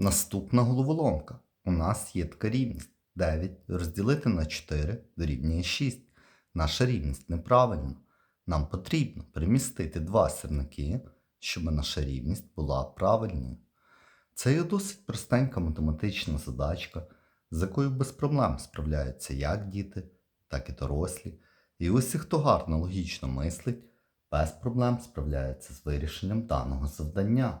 Наступна головоломка. У нас є така рівність. 9 розділити на 4 дорівнює 6. Наша рівність неправильна. Нам потрібно перемістити два сірники, щоб наша рівність була правильною. Це є досить простенька математична задачка, з якою без проблем справляються як діти, так і дорослі. І усі, хто гарно логічно мислить, без проблем справляється з вирішенням даного завдання.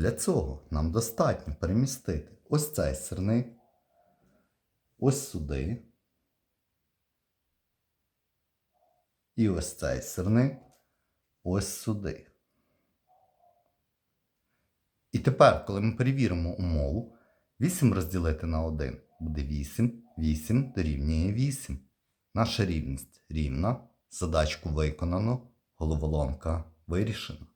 Для цього нам достатньо перемістити ось цей сирник, ось сюди. І ось цей сирник ось сюди. І тепер, коли ми перевіримо умову, 8 розділити на 1 буде 8, 8 дорівнює 8. Наша рівність рівна, задачку виконано, головоломка вирішена.